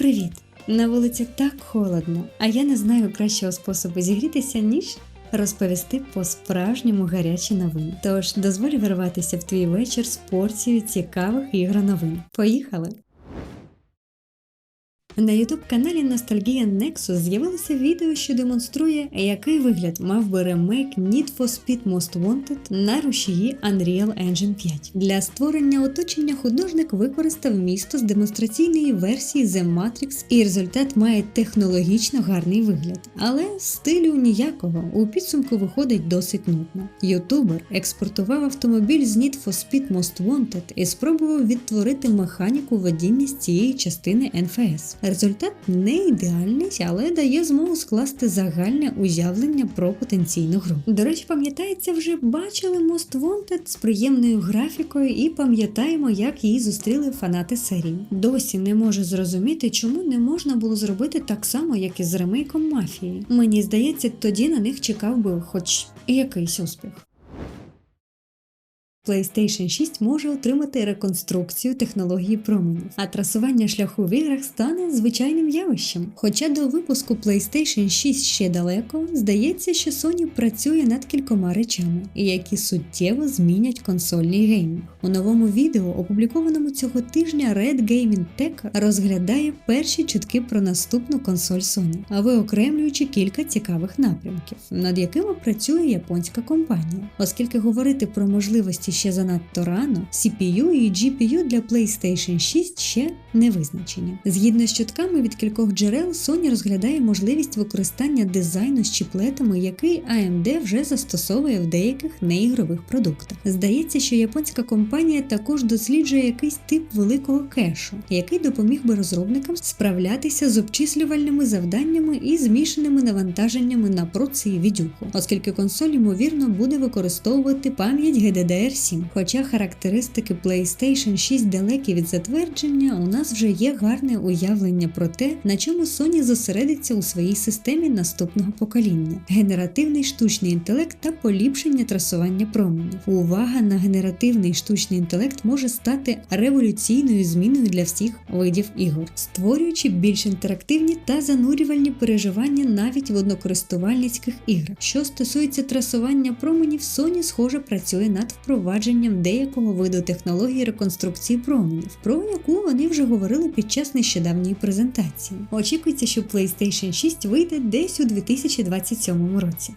Привіт! На вулиці так холодно, а я не знаю кращого способу зігрітися, ніж розповісти по-справжньому гарячі новини. Тож дозволь вирватися в твій вечір з порцією цікавих ігра новин. Поїхали! На ютуб-каналі Ностальгія Nexus з'явилося відео, що демонструє, який вигляд мав би ремейк Need for Speed Most Wanted на рушії Unreal Engine 5. Для створення оточення художник використав місто з демонстраційної версії The Matrix, і результат має технологічно гарний вигляд, але стилю ніякого у підсумку виходить досить нудно. Ютубер експортував автомобіль з Need for Speed Most Wanted і спробував відтворити механіку водіння з цієї частини NFS. Результат не ідеальний, але дає змогу скласти загальне уявлення про потенційну гру. До речі, пам'ятається, вже бачили Most Wanted з приємною графікою і пам'ятаємо, як її зустріли фанати серії. Досі не можу зрозуміти, чому не можна було зробити так само, як і з ремейком мафії. Мені здається, тоді на них чекав би хоч якийсь успіх. PlayStation 6 може отримати реконструкцію технології променів, а трасування шляху в іграх стане звичайним явищем. Хоча до випуску PlayStation 6 ще далеко, здається, що Sony працює над кількома речами, які суттєво змінять консольний геймінг. У новому відео, опублікованому цього тижня, Red Gaming Tech розглядає перші чутки про наступну консоль Sony, а виокремлюючи кілька цікавих напрямків, над якими працює японська компанія, оскільки говорити про можливості ще занадто рано, CPU і GPU для PlayStation 6 ще не визначені. Згідно з чутками від кількох джерел, Sony розглядає можливість використання дизайну з чіплетами, який AMD вже застосовує в деяких неігрових продуктах. Здається, що японська компанія також досліджує якийсь тип великого кешу, який допоміг би розробникам справлятися з обчислювальними завданнями і змішаними навантаженнями на проці і відюху, оскільки консоль ймовірно буде використовувати пам'ять GDDR 7. Хоча характеристики PlayStation 6 далекі від затвердження, у нас вже є гарне уявлення про те, на чому Sony зосередиться у своїй системі наступного покоління: генеративний штучний інтелект та поліпшення трасування променів. Увага на генеративний штучний інтелект може стати революційною зміною для всіх видів ігор, створюючи більш інтерактивні та занурювальні переживання навіть в однокористувальницьких іграх. Що стосується трасування променів, Sony схоже працює над впровадженням деякого виду технології реконструкції променів, про яку вони вже говорили під час нещодавньої презентації. Очікується, що PlayStation 6 вийде десь у 2027 році.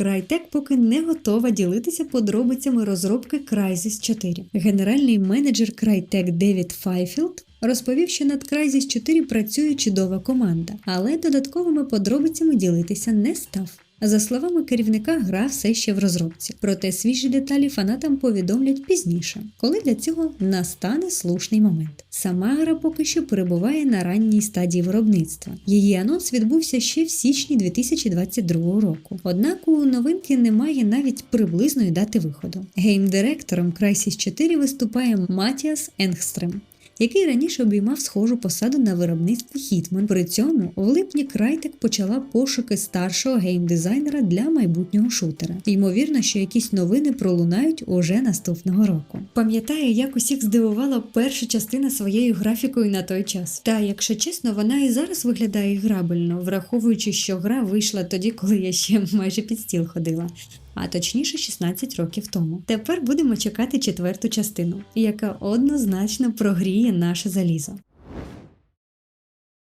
Crytek поки не готова ділитися подробицями розробки Crysis 4. Генеральний менеджер Crytek Девід Файфілд розповів, що над Crysis 4 працює чудова команда, але додатковими подробицями ділитися не став. За словами керівника, гра все ще в розробці, проте свіжі деталі фанатам повідомлять пізніше, коли для цього настане слушний момент. Сама гра поки що перебуває на ранній стадії виробництва. Її анонс відбувся ще в січні 2022 року. Однак у новинки немає навіть приблизної дати виходу. Гейм-директором Crysis 4 виступає Матіас Енгстрем який раніше обіймав схожу посаду на виробництві Hitman. При цьому в липні Крайтек почала пошуки старшого геймдизайнера для майбутнього шутера. Ймовірно, що якісь новини пролунають уже наступного року. Пам'ятаю, як усіх здивувала перша частина своєю графікою на той час. Та, якщо чесно, вона і зараз виглядає грабельно, враховуючи, що гра вийшла тоді, коли я ще майже під стіл ходила а точніше 16 років тому. Тепер будемо чекати четверту частину, яка однозначно прогріє наше залізо.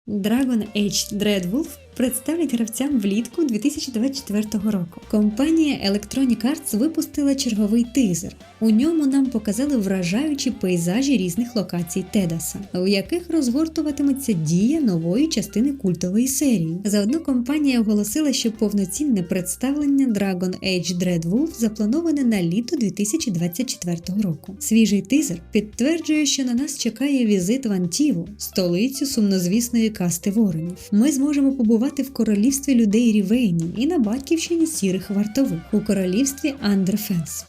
Dragon Age Dreadwolf представлять гравцям влітку 2024 року. Компанія Electronic Arts випустила черговий тизер. У ньому нам показали вражаючі пейзажі різних локацій Тедаса, у яких розгортуватиметься дія нової частини культової серії. Заодно компанія оголосила, що повноцінне представлення Dragon Age Dreadwolf заплановане на літо 2024 року. Свіжий тизер підтверджує, що на нас чекає візит в Антіву, столицю сумнозвісної касти воронів. Ми зможемо побувати в королівстві людей Рівейні і на батьківщині сірих вартових у королівстві Андерфенс.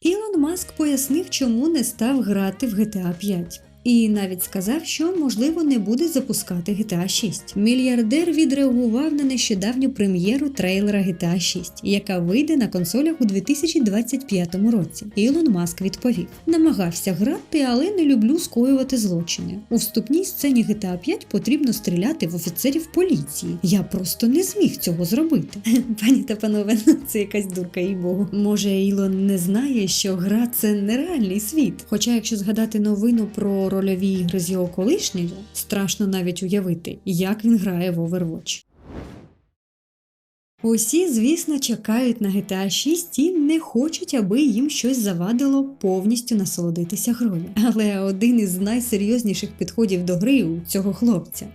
Ілон Маск пояснив, чому не став грати в GTA 5. І навіть сказав, що можливо не буде запускати GTA 6. Мільярдер відреагував на нещодавню прем'єру трейлера GTA 6, яка вийде на консолях у 2025 році. Ілон Маск відповів: намагався грати, але не люблю скоювати злочини. У вступній сцені GTA 5 потрібно стріляти в офіцерів поліції. Я просто не зміг цього зробити. Пані та панове, ну це якась дурка і богу. Може, Ілон не знає, що гра це нереальний світ. Хоча, якщо згадати новину про рольові ігри з його колишньою, страшно навіть уявити, як він грає в Overwatch. Усі, звісно, чекають на GTA 6 і не хочуть, аби їм щось завадило повністю насолодитися грою. Але один із найсерйозніших підходів до гри у цього хлопця.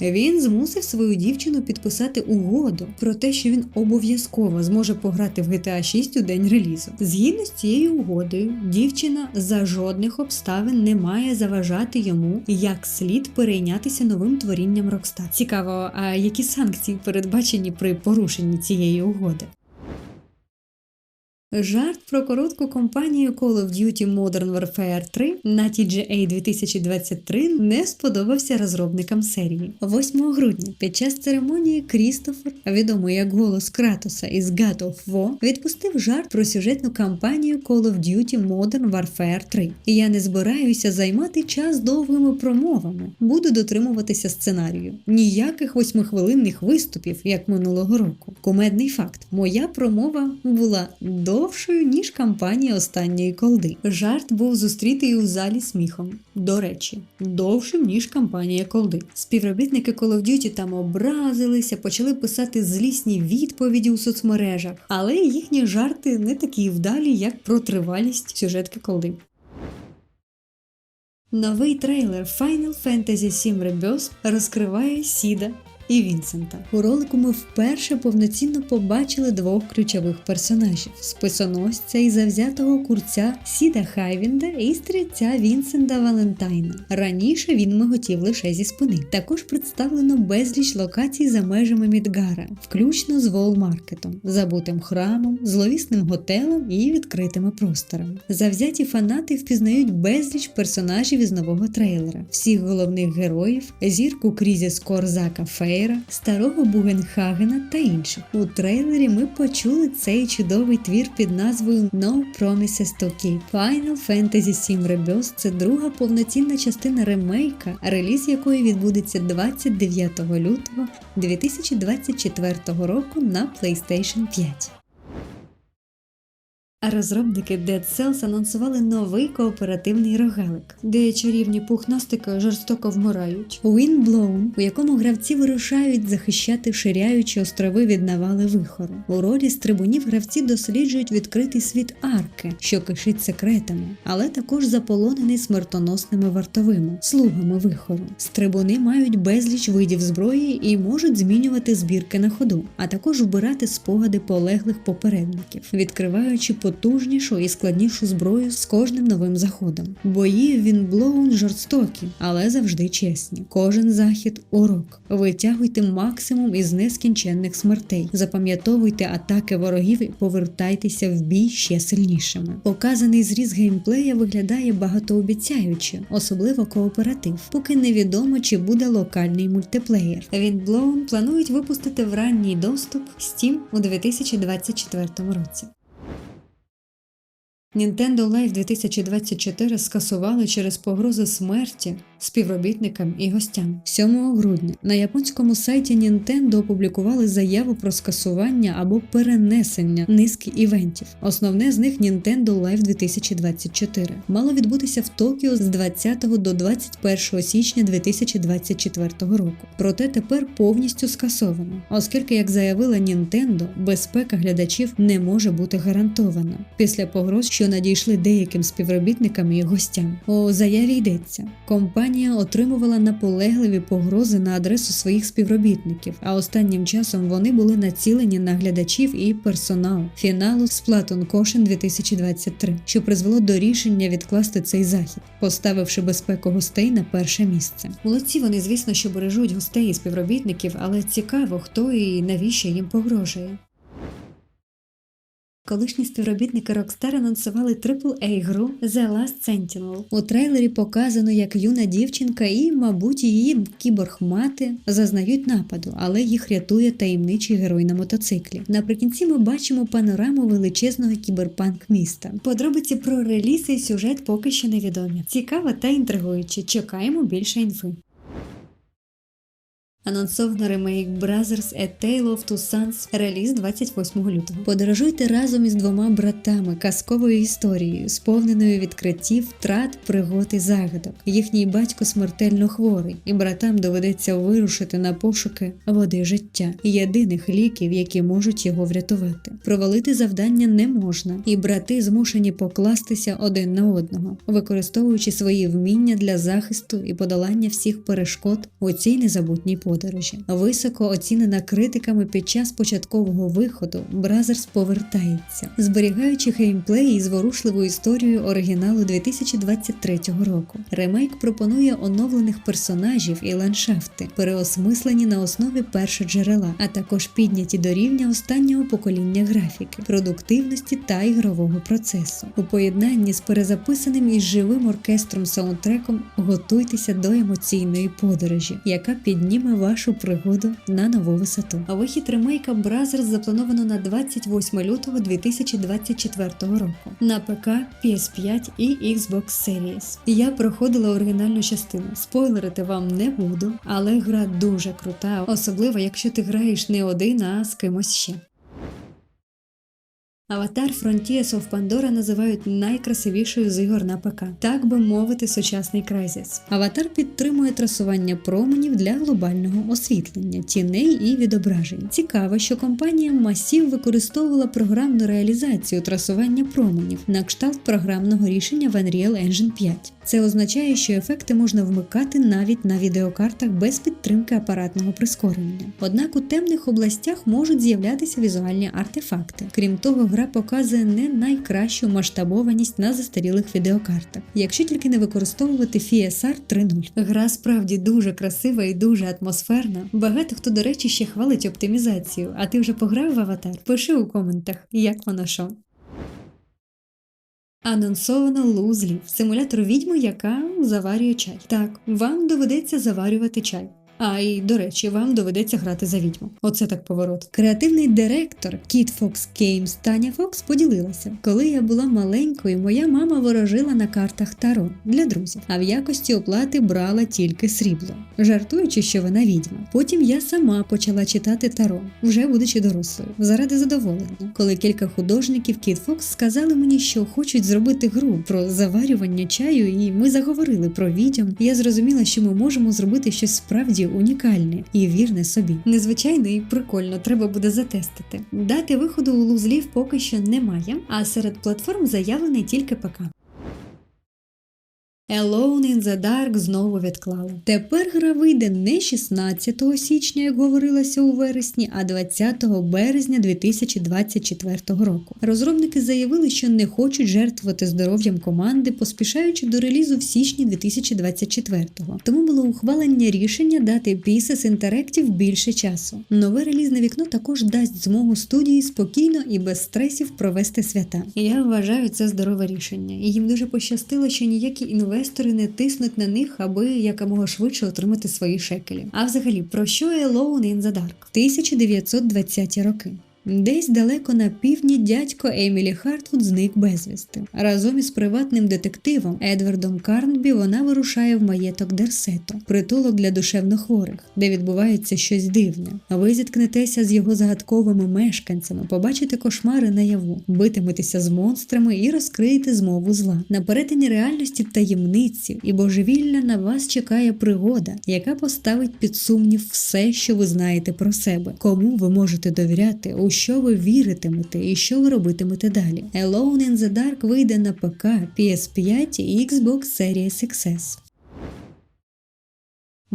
Він змусив свою дівчину підписати угоду про те, що він обов'язково зможе пограти в GTA 6 у день релізу. Згідно з цією угодою, дівчина за жодних обставин не має заважати йому як слід перейнятися новим творінням Rockstar. Цікаво, а які санкції передбачені при порушенні цієї угоди? Жарт про коротку кампанію Call of Duty Modern Warfare 3 на TGA 2023 не сподобався розробникам серії. 8 грудня під час церемонії Крістофер, відомий як голос Кратоса із God of War, відпустив жарт про сюжетну кампанію Call of Duty Modern Warfare 3. Я не збираюся займати час довгими промовами, буду дотримуватися сценарію. Ніяких восьмихвилинних виступів, як минулого року. Кумедний факт: моя промова була довшою, ніж кампанія останньої колди. Жарт був зустрітий у залі сміхом. До речі, довшим, ніж кампанія колди. Співробітники Call of Duty там образилися, почали писати злісні відповіді у соцмережах, але їхні жарти не такі вдалі, як про тривалість сюжетки колди. Новий трейлер Final Fantasy VII Rebirth розкриває Сіда і Вінсента. У ролику ми вперше повноцінно побачили двох ключових персонажів: списоносця і завзятого курця Сіда Хайвінда і стрільця Вінсента Валентайна. Раніше він миготів лише зі спини. Також представлено безліч локацій за межами Мідгара, включно з Волмаркетом, забутим храмом, зловісним готелем і відкритими просторами. Завзяті фанати впізнають безліч персонажів із нового трейлера, всіх головних героїв, зірку Крізі Скорзака Фей. Фейра, старого Бугенхагена та інших. У трейлері ми почули цей чудовий твір під назвою No Promises to Keep. Final Fantasy VII Rebirth – це друга повноцінна частина ремейка, реліз якої відбудеться 29 лютого 2024 року на PlayStation 5. Розробники Dead Cells анонсували новий кооперативний рогалик, де чарівні пухнастики жорстоко вмирають. Windblown, у якому гравці вирушають захищати ширяючі острови від навали вихору. У ролі стрибунів гравці досліджують відкритий світ арки, що кишить секретами, але також заполонений смертоносними вартовими, слугами вихору. Стрибуни мають безліч видів зброї і можуть змінювати збірки на ходу, а також вбирати спогади полеглих попередників, відкриваючи потужнішу і складнішу зброю з кожним новим заходом. Бої він блоун жорстокі, але завжди чесні. Кожен захід урок. Витягуйте максимум із нескінченних смертей. Запам'ятовуйте атаки ворогів і повертайтеся в бій ще сильнішими. Показаний зріз геймплея виглядає багатообіцяюче, особливо кооператив, поки невідомо чи буде локальний мультиплеєр. Він блоун планують випустити в ранній доступ Steam у 2024 році. Nintendo Live 2024 скасували через погрози смерті співробітникам і гостям. 7 грудня на японському сайті Nintendo опублікували заяву про скасування або перенесення низки івентів. Основне з них Nintendo Live 2024 мало відбутися в Токіо з 20 до 21 січня 2024 року. Проте тепер повністю скасовано, оскільки, як заявила Nintendo, безпека глядачів не може бути гарантована після погроз, що надійшли деяким співробітникам і гостям. У заяві йдеться компанія компанія отримувала наполегливі погрози на адресу своїх співробітників, а останнім часом вони були націлені на глядачів і персонал фіналу Splatoon Caution 2023, що призвело до рішення відкласти цей захід, поставивши безпеку гостей на перше місце. Молодці вони, звісно, що бережуть гостей і співробітників, але цікаво, хто і навіщо їм погрожує. Колишні співробітники Rockstar анонсували aaa гру The Last Sentinel. У трейлері показано, як юна дівчинка і, мабуть, її кіборг-мати зазнають нападу, але їх рятує таємничий герой на мотоциклі. Наприкінці ми бачимо панораму величезного кіберпанк міста. Подробиці про реліз і сюжет поки що невідомі. Цікаво та інтригуюче. Чекаємо більше інфи. Анонсовано ремейк Brothers A Tale of Two Sons, реліз 28 лютого. Подорожуйте разом із двома братами казковою історією, сповненою відкриттів, втрат, пригод і загадок. Їхній батько смертельно хворий, і братам доведеться вирушити на пошуки води життя, єдиних ліків, які можуть його врятувати. Провалити завдання не можна, і брати змушені покластися один на одного, використовуючи свої вміння для захисту і подолання всіх перешкод у цій незабутній подорожі подорожі. Високо оцінена критиками під час початкового виходу, Бразерс повертається, зберігаючи геймплей і зворушливу історію оригіналу 2023 року. Ремейк пропонує оновлених персонажів і ландшафти, переосмислені на основі першоджерела, а також підняті до рівня останнього покоління графіки, продуктивності та ігрового процесу. У поєднанні з перезаписаним і живим оркестром саундтреком готуйтеся до емоційної подорожі, яка підніме вашу пригоду на нову висоту. А вихід ремейка Brothers заплановано на 28 лютого 2024 року на ПК, PS5 і Xbox Series. Я проходила оригінальну частину. Спойлерити вам не буду, але гра дуже крута, особливо якщо ти граєш не один, а з кимось ще. Аватар Frontiers of Pandora називають найкрасивішою з ігор на ПК, так би мовити, сучасний Crysis. Аватар підтримує трасування променів для глобального освітлення, тіней і відображень. Цікаво, що компанія Massive використовувала програмну реалізацію трасування променів на кшталт програмного рішення в Unreal Engine 5. Це означає, що ефекти можна вмикати навіть на відеокартах без підтримки апаратного прискорення. Однак у темних областях можуть з'являтися візуальні артефакти. Крім того, гра показує не найкращу масштабованість на застарілих відеокартах, якщо тільки не використовувати FSR 3.0. Гра справді дуже красива і дуже атмосферна. Багато хто, до речі, ще хвалить оптимізацію. А ти вже пограв в аватар? Пиши у коментах, як воно що. Анонсовано лузлів симулятор відьми, яка заварює чай. Так, вам доведеться заварювати чай. А і до речі, вам доведеться грати за відьму. Оце так поворот. Креативний директор Kid Fox Games Таня Фокс поділилася. Коли я була маленькою, моя мама ворожила на картах Таро для друзів, а в якості оплати брала тільки срібло, жартуючи, що вона відьма. Потім я сама почала читати Таро, вже будучи дорослою, заради задоволення. Коли кілька художників Kid Fox сказали мені, що хочуть зробити гру про заварювання чаю, і ми заговорили про відьом, я зрозуміла, що ми можемо зробити щось справді унікальне і вірне собі. Незвичайно і прикольно, треба буде затестити. Дати виходу у лузлів поки що немає, а серед платформ заявлений тільки ПК. Alone in the Dark знову відклали. Тепер гра вийде не 16 січня, як говорилося у вересні, а 20 березня 2024 року. Розробники заявили, що не хочуть жертвувати здоров'ям команди, поспішаючи до релізу в січні 2024-го. Тому було ухвалення рішення дати Pieces Interactive більше часу. Нове релізне вікно також дасть змогу студії спокійно і без стресів провести свята. Я вважаю це здорове рішення, і їм дуже пощастило, що ніякі інвестори інвестори не тиснуть на них, аби якомога швидше отримати свої шекелі. А взагалі, про що Alone in the Dark? 1920 роки. Десь далеко на півдні дядько Емілі Хартвуд зник безвісти. Разом із приватним детективом Едвардом Карнбі вона вирушає в маєток Дерсето, притулок для душевнохворих, де відбувається щось дивне. Ви зіткнетеся з його загадковими мешканцями, побачите кошмари наяву, битиметеся з монстрами і розкриєте змову зла. На перетині реальності таємниці і божевілля на вас чекає пригода, яка поставить під сумнів все, що ви знаєте про себе, кому ви можете довіряти. у що ви віритимете і що ви робитимете далі. Alone in the Dark вийде на ПК, PS5 і Xbox Series XS.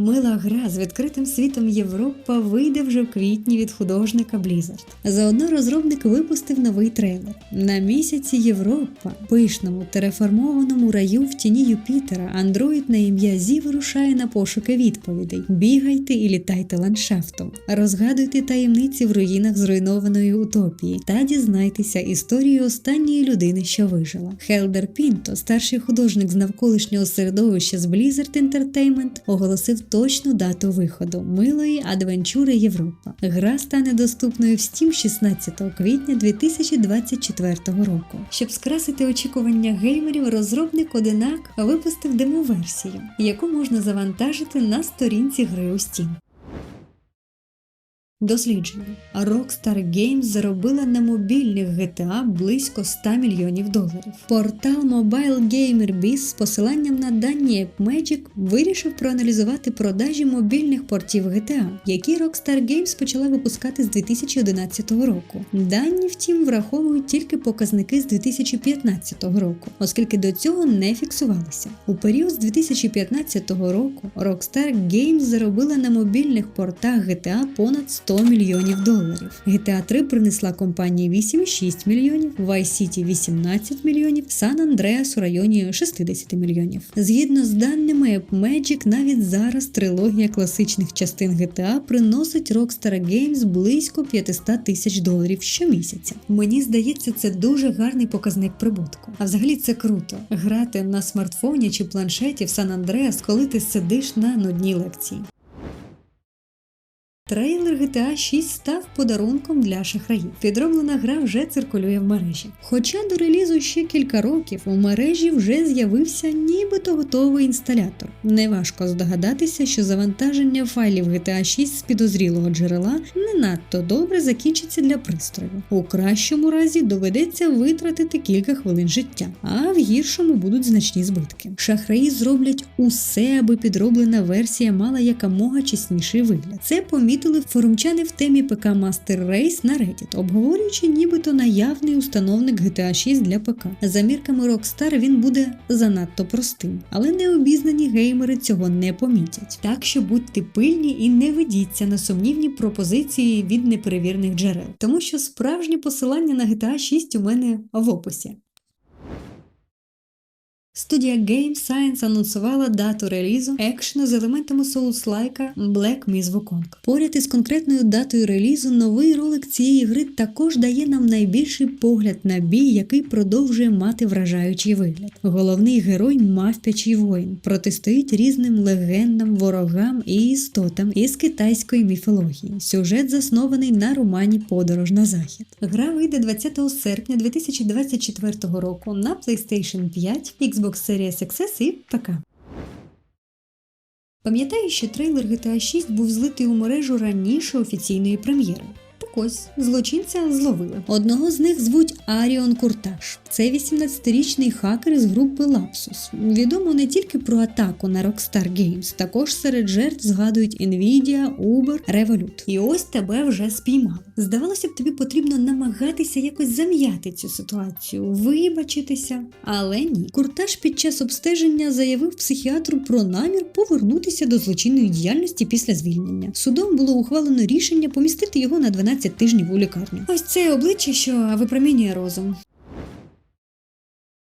Мила гра з відкритим світом Європа вийде вже в квітні від художника Blizzard. Заодно розробник випустив новий трейлер. На місяці Європа, пишному тереформованому раю в тіні Юпітера, андроїд на ім'я Зі вирушає на пошуки відповідей. Бігайте і літайте ландшафтом, розгадуйте таємниці в руїнах зруйнованої утопії та дізнайтеся історію останньої людини, що вижила. Хелдер Пінто, старший художник з навколишнього середовища з Blizzard Entertainment, оголосив точну дату виходу милої адвенчури Європа. Гра стане доступною в Steam 16 квітня 2024 року. Щоб скрасити очікування геймерів, розробник Одинак випустив демо-версію, яку можна завантажити на сторінці гри у Steam. Дослідження Rockstar Games заробила на мобільних GTA близько 100 мільйонів доларів. Портал Mobile Gamer Biz з посиланням на дані AppMagic вирішив проаналізувати продажі мобільних портів GTA, які Rockstar Games почала випускати з 2011 року. Дані, втім, враховують тільки показники з 2015 року, оскільки до цього не фіксувалися. У період з 2015 року Rockstar Games заробила на мобільних портах GTA понад 100 мільйонів доларів. GTA 3 принесла компанії 8,6 мільйонів, Vice City 18 мільйонів, San Andreas у районі 60 мільйонів. Згідно з даними AppMagic, навіть зараз трилогія класичних частин GTA приносить Rockstar Games близько 500 тисяч доларів щомісяця. Мені здається, це дуже гарний показник прибутку. А взагалі це круто грати на смартфоні чи планшеті в San Andreas, коли ти сидиш на нудній лекції. Трейлер GTA 6 став подарунком для шахраїв. Підроблена гра вже циркулює в мережі. Хоча до релізу ще кілька років у мережі вже з'явився нібито готовий інсталятор. Неважко здогадатися, що завантаження файлів GTA 6 з підозрілого джерела не надто добре закінчиться для пристрою. У кращому разі доведеться витратити кілька хвилин життя, а в гіршому будуть значні збитки. Шахраї зроблять усе, аби підроблена версія мала якомога чесніший вигляд. Це помітили форумчани в темі ПК Master Race на Reddit, обговорюючи нібито наявний установник GTA 6 для ПК. За мірками Rockstar він буде занадто простим, але необізнані геймери цього не помітять. Так що будьте пильні і не ведіться на сумнівні пропозиції від неперевірних джерел, тому що справжнє посилання на GTA 6 у мене в описі. Студія Game Science анонсувала дату релізу екшену з елементами Souls-like Black Myth Wukong. Поряд із конкретною датою релізу новий ролик цієї гри також дає нам найбільший погляд на бій, який продовжує мати вражаючий вигляд. Головний герой мавпячий воїн протистоїть різним легендам, ворогам і істотам із китайської міфології. Сюжет заснований на романі Подорож на захід. Гра вийде 20 серпня 2024 року на PlayStation 5, Xbox Series XS і ПК. Пам'ятаю, що трейлер GTA 6 був злитий у мережу раніше офіційної прем'єри. Ось злочинця зловили. Одного з них звуть Аріон Курташ. Це 18-річний хакер із групи Lapsus. Відомо не тільки про атаку на Rockstar Games, також серед жертв згадують Nvidia, Uber, Revolut. І ось тебе вже спіймали. Здавалося б, тобі потрібно намагатися якось зам'яти цю ситуацію, вибачитися. Але ні. Курташ під час обстеження заявив психіатру про намір повернутися до злочинної діяльності після звільнення. Судом було ухвалено рішення помістити його на 12 тижнів у лікарню. Ось це обличчя, що випромінює розум.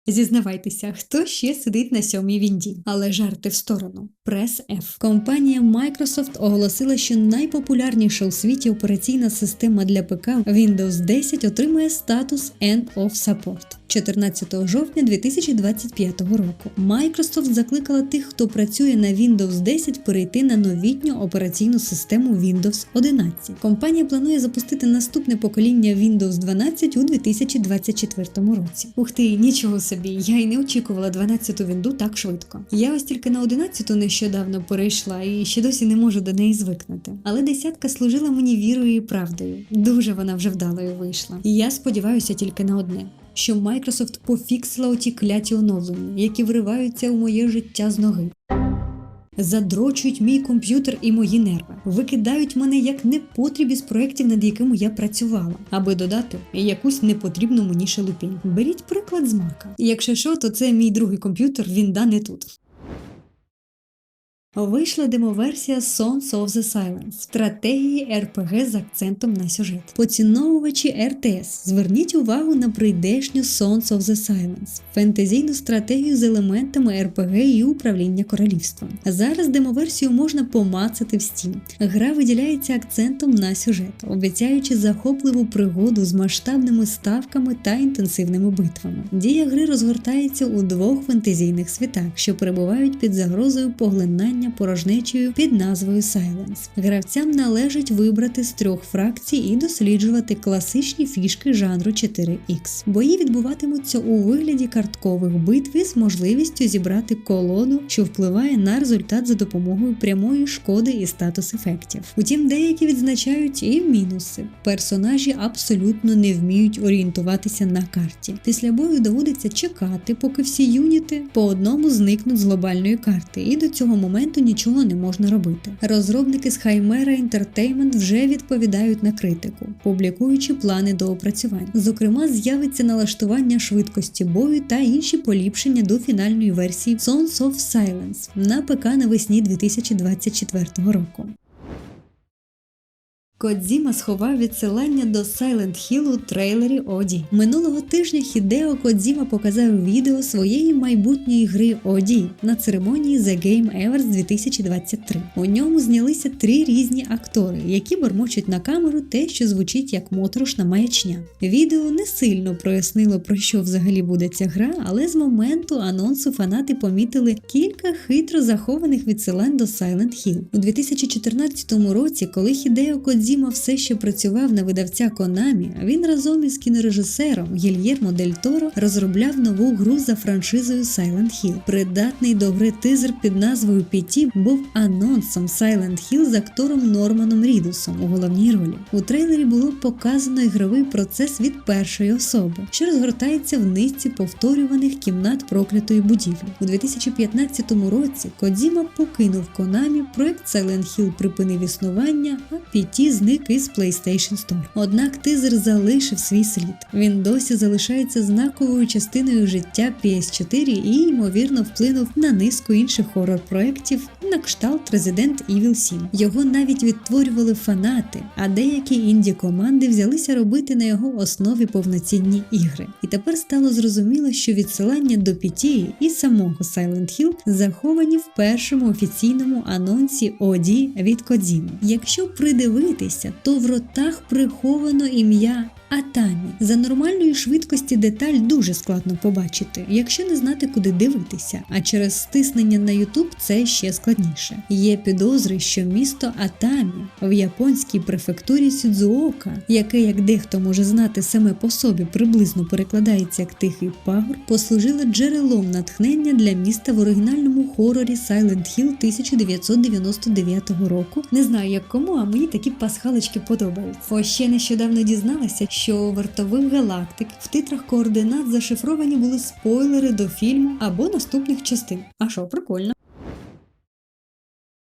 Зізнавайтеся, хто ще сидить на сьомій вінді, але жарти в сторону. Прес F. Компанія Microsoft оголосила, що найпопулярніша у світі операційна система для ПК Windows 10 отримує статус End of Support 14 жовтня 2025 року. Microsoft закликала тих, хто працює на Windows 10, перейти на новітню операційну систему Windows 11. Компанія планує запустити наступне покоління Windows 12 у 2024 році. Ух ти, нічого собі, я й не очікувала 12-ту вінду так швидко. Я ось тільки на 11-ту нещодавно перейшла і ще досі не можу до неї звикнути. Але десятка служила мені вірою і правдою. Дуже вона вже вдалою вийшла. І я сподіваюся тільки на одне. Що Microsoft пофіксила оті кляті оновлення, які вриваються у моє життя з ноги. Задрочують мій комп'ютер і мої нерви, викидають мене як непотріб із проєктів, над якими я працювала, аби додати якусь непотрібну мені шелупінь. Беріть приклад з Мака. Якщо що, то це мій другий комп'ютер, він да не тут. Вийшла демоверсія Sons of the Silence стратегії RPG з акцентом на сюжет. Поціновувачі РТС. Зверніть увагу на прийдешню Sons of the Silence, фентезійну стратегію з елементами RPG і управління королівством. Зараз демоверсію можна помацати в Steam. Гра виділяється акцентом на сюжет, обіцяючи захопливу пригоду з масштабними ставками та інтенсивними битвами. Дія гри розгортається у двох фентезійних світах, що перебувають під загрозою поглинання порожнечею під назвою Silence. Гравцям належить вибрати з трьох фракцій і досліджувати класичні фішки жанру 4X. Бої відбуватимуться у вигляді карткових битв із можливістю зібрати колоду, що впливає на результат за допомогою прямої шкоди і статус ефектів. Утім, деякі відзначають і мінуси. Персонажі абсолютно не вміють орієнтуватися на карті. Після бою доводиться чекати, поки всі юніти по одному зникнуть з глобальної карти, і до цього моменту нічого не можна робити. Розробники з Хаймера Entertainment вже відповідають на критику, публікуючи плани до опрацювань. Зокрема, з'явиться налаштування швидкості бою та інші поліпшення до фінальної версії Sons of Silence на ПК навесні 2024 року. Кодзіма сховав відсилання до Silent Hill у трейлері Оді. Минулого тижня Хідео Кодзіма показав відео своєї майбутньої гри Оді на церемонії The Game Awards 2023. У ньому знялися три різні актори, які бормочуть на камеру те, що звучить як моторошна маячня. Відео не сильно прояснило про що взагалі буде ця гра, але з моменту анонсу фанати помітили кілька хитро захованих відсилань до Silent Hill. У 2014 році, коли Хідео Кодзіма Кодзіма все ще працював на видавця а він разом із кінорежисером Гільєрмо Дель Торо розробляв нову гру за франшизою Silent Hill. Придатний до гри тизер під назвою PT був анонсом Silent Hill з актором Норманом Рідусом у головній ролі. У трейлері було показано ігровий процес від першої особи, що розгортається в низці повторюваних кімнат проклятої будівлі. У 2015 році Кодзіма покинув Konami, проект Silent Hill припинив існування, а PT зник із PlayStation Store. Однак тизер залишив свій слід. Він досі залишається знаковою частиною життя PS4 і ймовірно вплинув на низку інших хорор-проєктів на кшталт Resident Evil 7. Його навіть відтворювали фанати, а деякі інді команди взялися робити на його основі повноцінні ігри. І тепер стало зрозуміло, що відсилання до PT і самого Silent Hill заховані в першому офіційному анонсі OD від Kojima. Якщо придивитися, то в ротах приховано ім'я Атамі. За нормальної швидкості деталь дуже складно побачити, якщо не знати, куди дивитися. А через стиснення на YouTube це ще складніше. Є підозри, що місто Атамі в японській префектурі Сюдзуока, яке, як дехто може знати, саме по собі приблизно перекладається як тихий пагор, послужило джерелом натхнення для міста в оригінальному хорорі Silent Hill 1999 року. Не знаю як кому, а мені такі пасхалочки подобаються. Ось ще нещодавно дізналася, що у вартових галактик в титрах координат зашифровані були спойлери до фільму або наступних частин. А що, прикольно.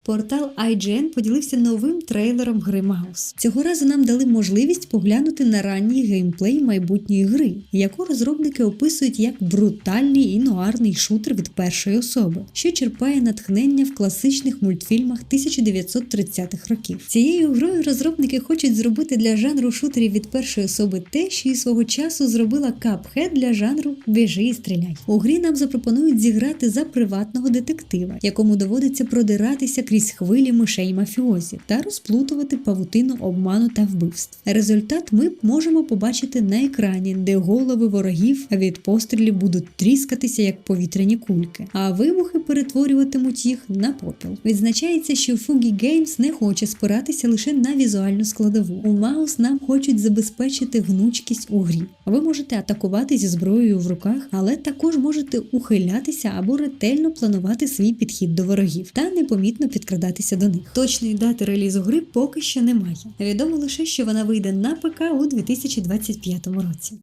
Портал IGN поділився новим трейлером гри Маус. Цього разу нам дали можливість поглянути на ранній геймплей майбутньої гри, яку розробники описують як брутальний і нуарний шутер від першої особи, що черпає натхнення в класичних мультфільмах 1930-х років. Цією грою розробники хочуть зробити для жанру шутерів від першої особи те, що і свого часу зробила Cuphead для жанру «Біжи і стріляй. У грі нам запропонують зіграти за приватного детектива, якому доводиться продиратися крізь хвилі мишей мафіозі та розплутувати павутину обману та вбивств. Результат ми можемо побачити на екрані, де голови ворогів від пострілів будуть тріскатися як повітряні кульки, а вибухи перетворюватимуть їх на попіл. Відзначається, що Fugi Games не хоче спиратися лише на візуальну складову. У Маус нам хочуть забезпечити гнучкість у грі. Ви можете атакувати зі зброєю в руках, але також можете ухилятися або ретельно планувати свій підхід до ворогів та непомітно підкрадатися до них. Точної дати релізу гри поки що немає. Відомо лише, що вона вийде на ПК у 2025 році.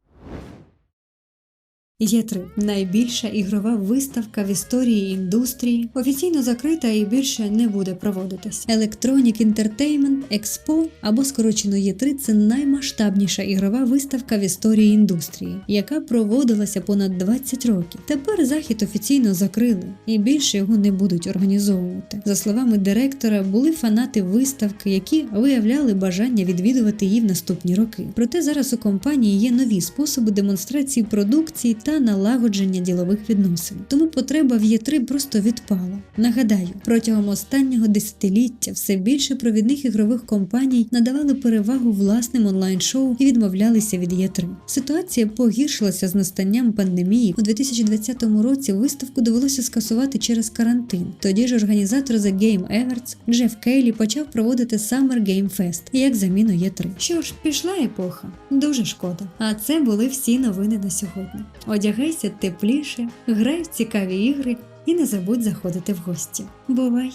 Є3 найбільша ігрова виставка в історії індустрії, офіційно закрита і більше не буде проводитись. Electronic Entertainment Expo або скорочено Є3 це наймасштабніша ігрова виставка в історії індустрії, яка проводилася понад 20 років. Тепер захід офіційно закрили і більше його не будуть організовувати. За словами директора, були фанати виставки, які виявляли бажання відвідувати її в наступні роки. Проте зараз у компанії є нові способи демонстрації продукції та налагодження ділових відносин. Тому потреба в Є3 просто відпала. Нагадаю, протягом останнього десятиліття все більше провідних ігрових компаній надавали перевагу власним онлайн-шоу і відмовлялися від Є3. Ситуація погіршилася з настанням пандемії. У 2020 році виставку довелося скасувати через карантин. Тоді ж організатор The Game Awards Джеф Кейлі почав проводити Summer Game Fest як заміну Є3. Що ж, пішла епоха. Дуже шкода. А це були всі новини на сьогодні. Одягайся тепліше, грай в цікаві ігри і не забудь заходити в гості. Бувай!